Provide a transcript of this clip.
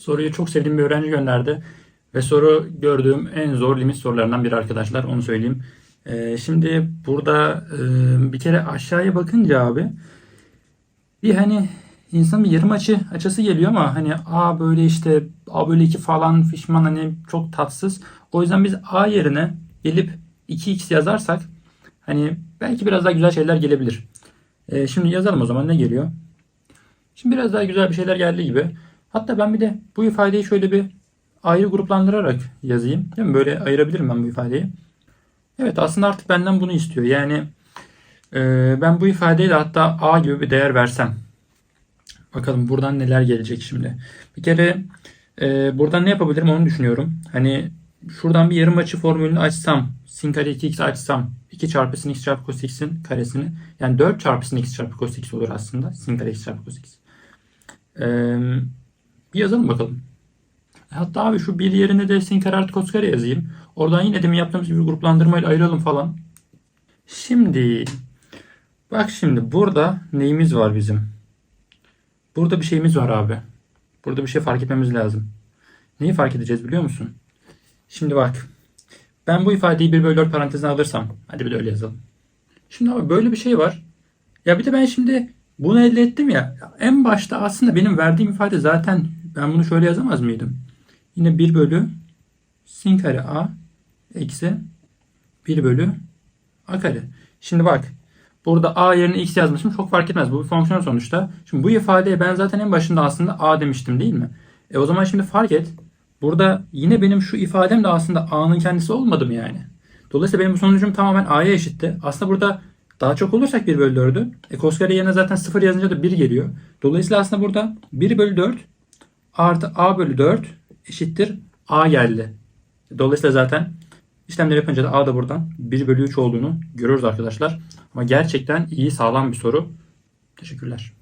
Soruyu çok sevdiğim bir öğrenci gönderdi. Ve soru gördüğüm en zor limit sorularından biri arkadaşlar. Onu söyleyeyim. Ee, şimdi burada e, bir kere aşağıya bakınca abi bir hani insan bir yarım açı açısı geliyor ama hani A böyle işte A böyle 2 falan fişman hani çok tatsız. O yüzden biz A yerine gelip 2x yazarsak hani belki biraz daha güzel şeyler gelebilir. Ee, şimdi yazalım o zaman ne geliyor? Şimdi biraz daha güzel bir şeyler geldi gibi. Hatta ben bir de bu ifadeyi şöyle bir ayrı gruplandırarak yazayım. Değil mi? Böyle ayırabilirim ben bu ifadeyi. Evet aslında artık benden bunu istiyor. Yani e, ben bu ifadeye de hatta A gibi bir değer versem. Bakalım buradan neler gelecek şimdi. Bir kere e, buradan ne yapabilirim onu düşünüyorum. Hani şuradan bir yarım açı formülünü açsam. sin kare 2x açsam. 2 çarpı sin x çarpı cos x'in karesini. Yani 4 çarpı sin x çarpı cos x olur aslında. Sin kare x çarpı cos x. E, bir yazalım bakalım. Hatta abi şu bir yerine de sin kare artı cos kare yazayım. Oradan yine demin yaptığımız gibi gruplandırmayla ayıralım falan. Şimdi bak şimdi burada neyimiz var bizim? Burada bir şeyimiz var abi. Burada bir şey fark etmemiz lazım. Neyi fark edeceğiz biliyor musun? Şimdi bak. Ben bu ifadeyi 1 bölü 4 parantezine alırsam. Hadi bir de öyle yazalım. Şimdi abi böyle bir şey var. Ya bir de ben şimdi bunu elde ettim ya. En başta aslında benim verdiğim ifade zaten ben bunu şöyle yazamaz mıydım? Yine 1 bölü sin kare a eksi 1 bölü a kare. Şimdi bak burada a yerine x yazmışım çok fark etmez. Bu bir fonksiyon sonuçta. Şimdi bu ifadeye ben zaten en başında aslında a demiştim değil mi? E o zaman şimdi fark et. Burada yine benim şu ifadem de aslında a'nın kendisi olmadı mı yani? Dolayısıyla benim bu sonucum tamamen a'ya eşitti. Aslında burada daha çok olursak 1 bölü 4'ü. E cos kare yerine zaten 0 yazınca da 1 geliyor. Dolayısıyla aslında burada 1 bölü 4 artı a bölü 4 eşittir a geldi. Dolayısıyla zaten işlemleri yapınca da a da buradan 1 bölü 3 olduğunu görüyoruz arkadaşlar. Ama gerçekten iyi sağlam bir soru. Teşekkürler.